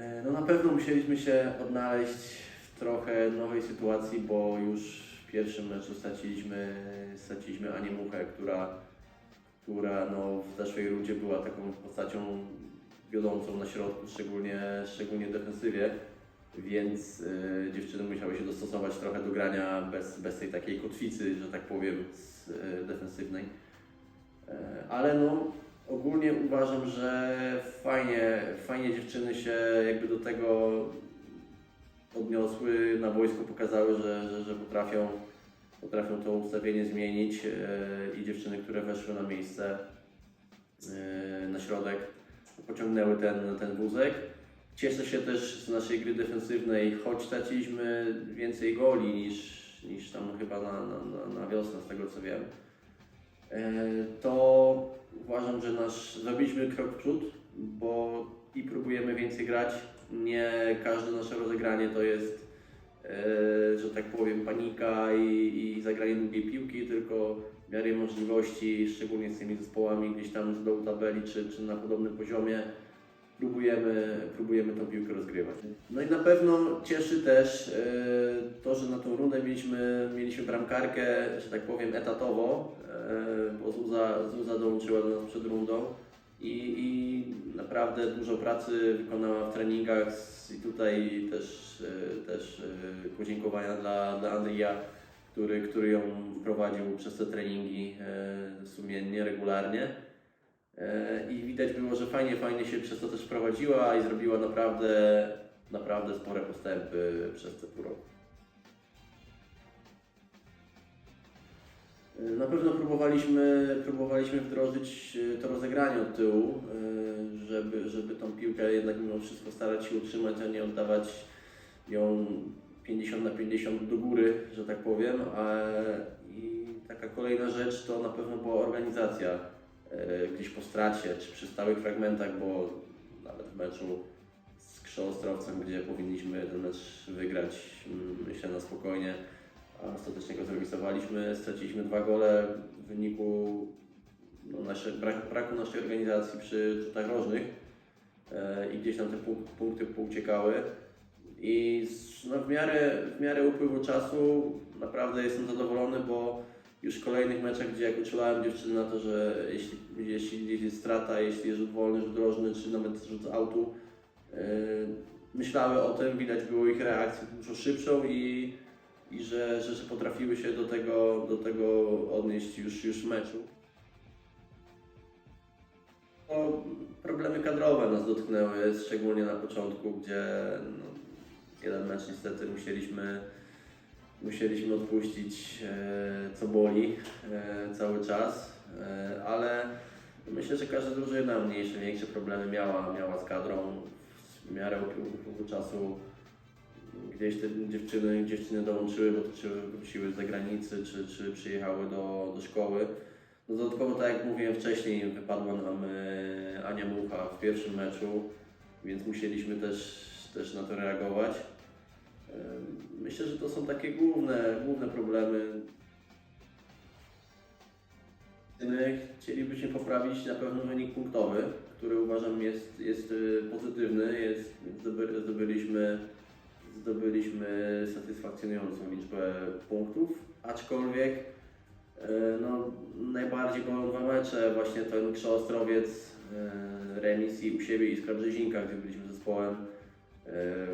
E, No na pewno musieliśmy się odnaleźć w trochę nowej sytuacji, bo już w pierwszym meczu straciliśmy, straciliśmy Anię Muchę, która, która no, w zeszłej rundzie była taką postacią wiodącą na środku, szczególnie, szczególnie defensywie, więc e, dziewczyny musiały się dostosować trochę do grania bez, bez tej takiej kotwicy, że tak powiem, z, e, defensywnej. E, ale no, ogólnie uważam, że fajnie, fajnie dziewczyny się jakby do tego odniosły, na boisku pokazały, że, że, że potrafią, potrafią to ustawienie zmienić e, i dziewczyny, które weszły na miejsce e, na środek, pociągnęły ten, ten wózek. Cieszę się też z naszej gry defensywnej, choć straciliśmy więcej goli niż, niż tam chyba na, na, na, na wiosnę, z tego co wiem. E, To uważam, że nasz, zrobiliśmy krok w przód, bo i próbujemy więcej grać. Nie każde nasze rozegranie to jest, e, że tak powiem, panika i, i zagranie długiej piłki, tylko w miarę możliwości, szczególnie z tymi zespołami gdzieś tam z dołu tabeli czy, czy na podobnym poziomie, próbujemy, próbujemy tą piłkę rozgrywać. No i na pewno cieszy też e, to, że na tą rundę mieliśmy, mieliśmy bramkarkę, że tak powiem, etatowo, e, bo Zuza, Zuza dołączyła do nas przed rundą i, i naprawdę dużo pracy wykonała w treningach i tutaj też, e, też podziękowania dla, dla Andrija, który, który ją prowadził przez te treningi sumiennie, regularnie. E, I widać było, że fajnie, fajnie się przez to też prowadziła i zrobiła naprawdę, naprawdę spore postępy przez te pół roku. E, Na pewno próbowaliśmy, próbowaliśmy wdrożyć e, to rozegranie od tyłu, żeby, żeby tą piłkę jednak mimo wszystko starać się utrzymać, a nie oddawać ją 50 na 50 do góry, że tak powiem. I taka kolejna rzecz to na pewno była organizacja gdzieś po stracie, czy przy stałych fragmentach, bo nawet w meczu z Krzostrowcem, gdzie powinniśmy ten mecz wygrać, mm, myślę na spokojnie, a ostatecznie go zremisowaliśmy, straciliśmy dwa gole w wyniku no, nasze, brak, braku naszej organizacji przy rzutach rożnych e, i gdzieś tam te punk- punkty pouciekały. I no, w, miarę, w miarę upływu czasu naprawdę jestem zadowolony, bo już w kolejnych meczach, gdzie jak uczulałem dziewczyny na to, że jeśli, jeśli jest strata, jeśli jest rzut wolny, rzut rożny, czy nawet rzut autu, yy, myślały o tym, widać było ich reakcję dużo szybszą i, i że, że, że potrafiły się do tego, do tego odnieść już, już w meczu. O, problemy kadrowe nas dotknęły, szczególnie na początku, gdzie no, jeden mecz niestety musieliśmy musieliśmy odpuścić, e, co boli e, cały czas, e, ale myślę, że każda drużyna mniejsze, większe problemy miała, miała z kadrą w miarę upływu czasu. Gdzieś te dziewczyny, dziewczyny dołączyły, bo czy wróciły z zagranicy, czy, czy przyjechały do, do szkoły. No dodatkowo, tak jak mówiłem wcześniej, wypadła nam Ania Mucha w pierwszym meczu, więc musieliśmy też, też na to reagować. Myślę, że to są takie główne, główne problemy. Chcielibyśmy poprawić na pewno wynik punktowy, który uważam jest, jest y, pozytywny. Jest, zdoby, zdobyliśmy, zdobyliśmy satysfakcjonującą liczbę punktów, aczkolwiek e, no, najbardziej bolą dwa mecze, właśnie ten Krzoostrowiec, e, remis i u siebie i Skra Brzezinka, gdzie byliśmy zespołem e,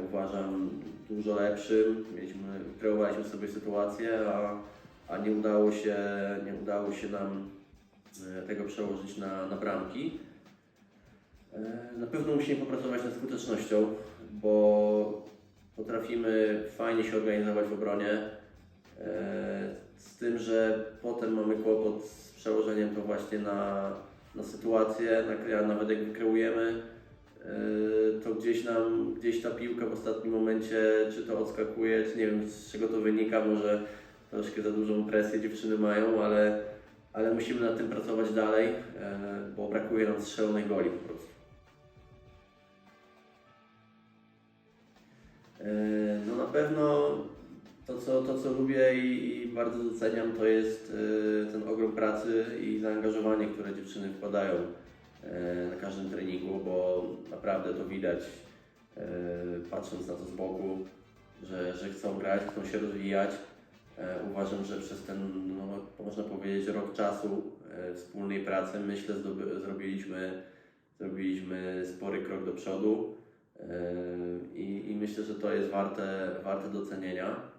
uważam dużo lepszym. Mieliśmy, kreowaliśmy sobie sytuację, a, a nie, udało się, nie udało się nam e, tego przełożyć na, na bramki. E, Na pewno musimy popracować nad skutecznością, bo potrafimy fajnie się organizować w obronie. e, Z tym, że potem mamy kłopot z przełożeniem to właśnie na, na sytuację, na, nawet jak wykreujemy, gdzieś nam, gdzieś ta piłka w ostatnim momencie, czy to odskakuje, czy nie wiem z czego to wynika, może troszkę za dużą presję dziewczyny mają, ale, ale musimy nad tym pracować dalej, yy, bo brakuje nam strzelonych goli po prostu. Yy, No na pewno to co, to, co lubię i, i bardzo doceniam, to jest yy, ten ogrom pracy i zaangażowanie, które dziewczyny wkładają e, na każdym treningu, bo naprawdę to widać. e, patrząc na to z boku, że, że chcą grać, chcą się rozwijać. E, Uważam, że przez ten, no, można powiedzieć, rok czasu e, wspólnej pracy, myślę, zrobiliśmy, zrobiliśmy spory krok do przodu e, i, i myślę, że to jest warte, warte docenienia.